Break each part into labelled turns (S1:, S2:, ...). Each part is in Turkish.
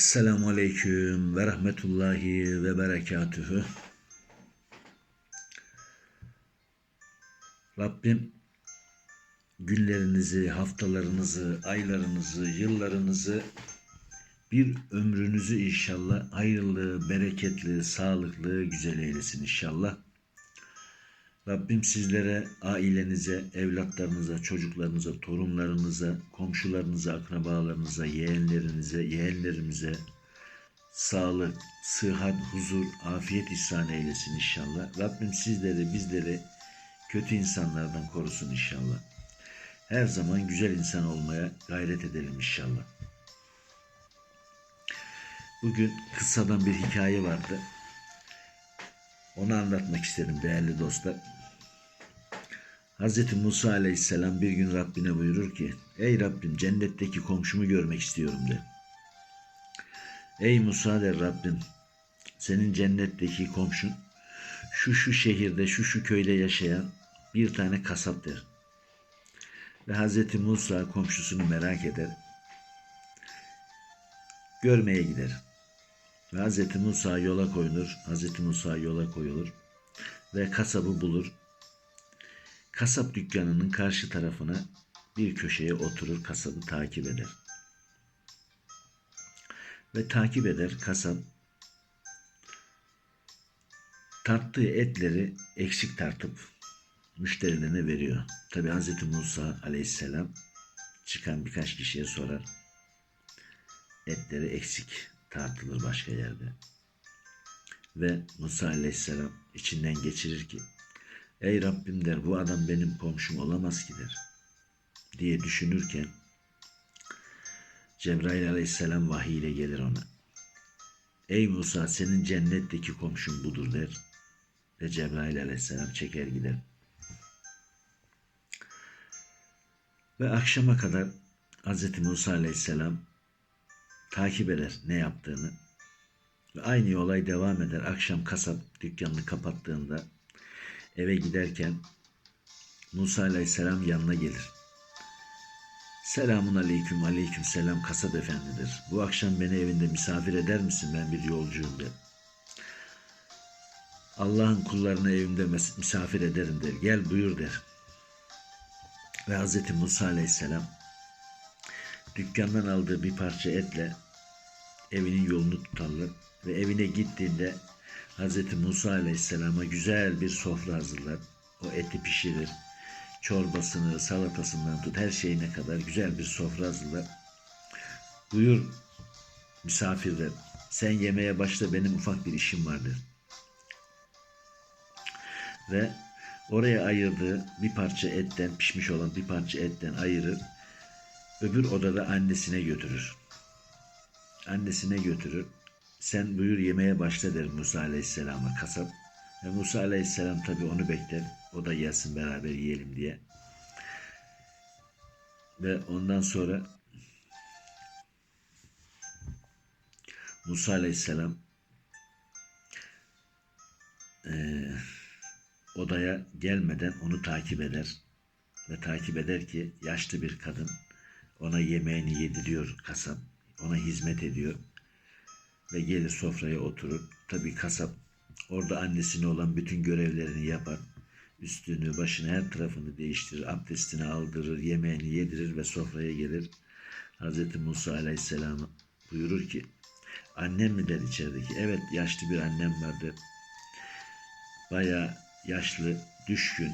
S1: Esselamu Aleyküm ve Rahmetullahi ve Berekatühü. Rabbim günlerinizi, haftalarınızı, aylarınızı, yıllarınızı, bir ömrünüzü inşallah hayırlı, bereketli, sağlıklı, güzel eylesin inşallah. Rabbim sizlere, ailenize, evlatlarınıza, çocuklarınıza, torunlarınıza, komşularınıza, akrabalarınıza, yeğenlerinize, yeğenlerimize sağlık, sıhhat, huzur, afiyet ihsan eylesin inşallah. Rabbim sizleri, bizleri kötü insanlardan korusun inşallah. Her zaman güzel insan olmaya gayret edelim inşallah. Bugün kıssadan bir hikaye vardı. Onu anlatmak isterim değerli dostlar. Hz. Musa aleyhisselam bir gün Rabbine buyurur ki Ey Rabbim cennetteki komşumu görmek istiyorum der. Ey Musa der Rabbim senin cennetteki komşun şu şu şehirde şu şu köyde yaşayan bir tane kasap der. Ve Hz. Musa komşusunu merak eder. Görmeye gider. Ve Hz. Musa yola koyulur. Hz. Musa yola koyulur. Ve kasabı bulur. Kasap dükkanının karşı tarafına bir köşeye oturur. Kasabı takip eder. Ve takip eder kasap tarttığı etleri eksik tartıp müşterilerine veriyor. Tabi Hz. Musa aleyhisselam çıkan birkaç kişiye sorar. Etleri eksik tartılır başka yerde. Ve Musa aleyhisselam içinden geçirir ki Ey Rabbim der bu adam benim komşum olamaz ki der. Diye düşünürken Cebrail aleyhisselam vahiy ile gelir ona. Ey Musa senin cennetteki komşun budur der. Ve Cebrail aleyhisselam çeker gider. Ve akşama kadar Hz. Musa aleyhisselam takip eder ne yaptığını. Ve aynı olay devam eder. Akşam kasap dükkanını kapattığında eve giderken Musa aleyhisselam yanına gelir. Selamun aleyküm aleyküm selam kasap efendidir. Bu akşam beni evinde misafir eder misin? Ben bir yolcuyum der. Allah'ın kullarını evimde misafir ederim der. Gel buyur der. Ve Hz. Musa aleyhisselam dükkandan aldığı bir parça etle evinin yolunu tutarlar ve evine gittiğinde Hz. Musa Aleyhisselam'a güzel bir sofra hazırlar. O eti pişirir. Çorbasını, salatasından tut her şeyine kadar güzel bir sofra hazırlar. Buyur misafirler sen yemeğe başla benim ufak bir işim vardır. Ve oraya ayırdığı bir parça etten pişmiş olan bir parça etten ayırır. Öbür odada annesine götürür. Annesine götürür sen buyur yemeğe başla der Musa Aleyhisselam'a kasap. Ve Musa Aleyhisselam tabi onu bekler. O da gelsin beraber yiyelim diye. Ve ondan sonra Musa Aleyhisselam e, odaya gelmeden onu takip eder. Ve takip eder ki yaşlı bir kadın ona yemeğini yediriyor kasap. Ona hizmet ediyor ve gelir sofraya oturur. Tabii kasap orada annesine olan bütün görevlerini yapar. Üstünü, başını, her tarafını değiştirir, abdestini aldırır, yemeğini yedirir ve sofraya gelir. Hz. Musa aleyhisselam buyurur ki, annem mi der içerideki? Evet, yaşlı bir annem vardı. Baya yaşlı, düşkün,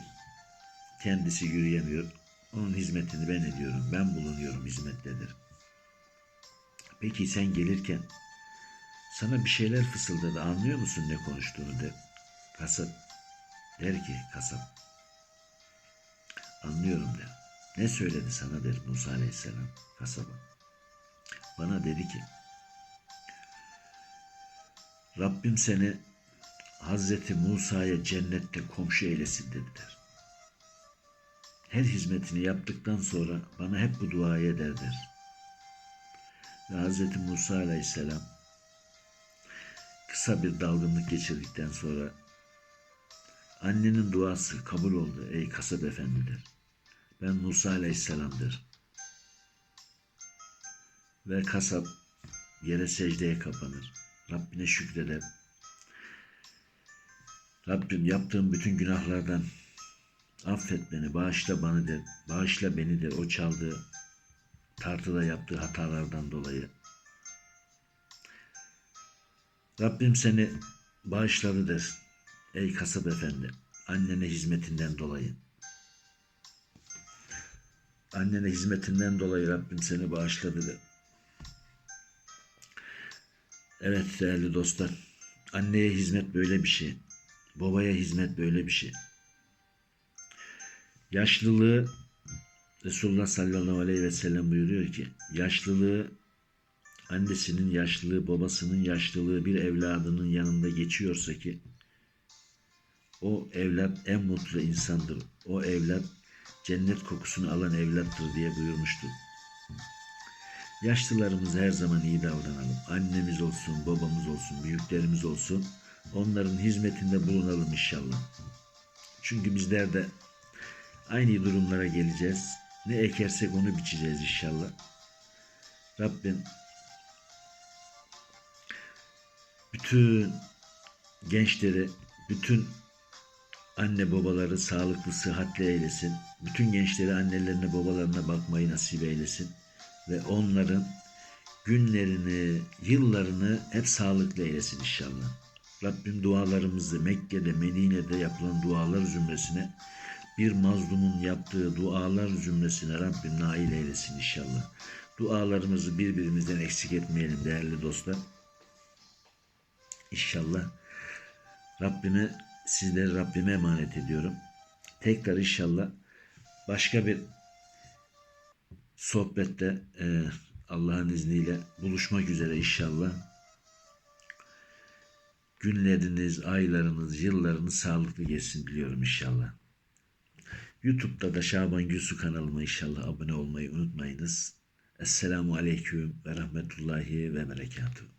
S1: kendisi yürüyemiyor. Onun hizmetini ben ediyorum, ben bulunuyorum hizmettedir. Peki sen gelirken sana bir şeyler fısıldadı anlıyor musun ne konuştuğunu der. Kasap der ki kasap anlıyorum der. Ne söyledi sana der Musa aleyhisselam kasaba. Bana dedi ki Rabbim seni Hazreti Musa'ya cennette komşu eylesin dediler. Her hizmetini yaptıktan sonra bana hep bu duayı eder der. Ve Hazreti Musa aleyhisselam Kısa bir dalgınlık geçirdikten sonra annenin duası kabul oldu ey kasap efendidir. Ben Musa aleyhisselamdır. Ve kasap Yere secdeye kapanır. Rabbine şükreder. Rabbim yaptığım bütün günahlardan affet beni, bağışla bana der. Bağışla beni der. O çaldığı, tartıda yaptığı hatalardan dolayı. Rabbim seni bağışladı der. Ey kasap efendi, annene hizmetinden dolayı. Annene hizmetinden dolayı Rabbim seni bağışladı der. Evet değerli dostlar, anneye hizmet böyle bir şey. Babaya hizmet böyle bir şey. Yaşlılığı Resulullah sallallahu aleyhi ve sellem buyuruyor ki yaşlılığı annesinin yaşlılığı babasının yaşlılığı bir evladının yanında geçiyorsa ki o evlat en mutlu insandır. O evlat cennet kokusunu alan evlattır diye buyurmuştur. Yaşlılarımıza her zaman iyi davranalım. Annemiz olsun, babamız olsun, büyüklerimiz olsun. Onların hizmetinde bulunalım inşallah. Çünkü bizler de aynı durumlara geleceğiz. Ne ekersek onu biçeceğiz inşallah. Rabbim bütün gençleri, bütün anne babaları sağlıklı, sıhhatli eylesin. Bütün gençleri annelerine, babalarına bakmayı nasip eylesin. Ve onların günlerini, yıllarını hep sağlıklı eylesin inşallah. Rabbim dualarımızı Mekke'de, Medine'de yapılan dualar zümresine bir mazlumun yaptığı dualar zümresine Rabbim nail eylesin inşallah. Dualarımızı birbirimizden eksik etmeyelim değerli dostlar. İnşallah Rabbime sizleri Rabbime emanet ediyorum. Tekrar inşallah başka bir sohbette e, Allah'ın izniyle buluşmak üzere inşallah. Günleriniz, aylarınız, yıllarınız sağlıklı geçsin diliyorum inşallah. YouTube'da da Şaban Gülsu kanalıma inşallah abone olmayı unutmayınız. Esselamu Aleyküm ve Rahmetullahi ve Berekatuhu.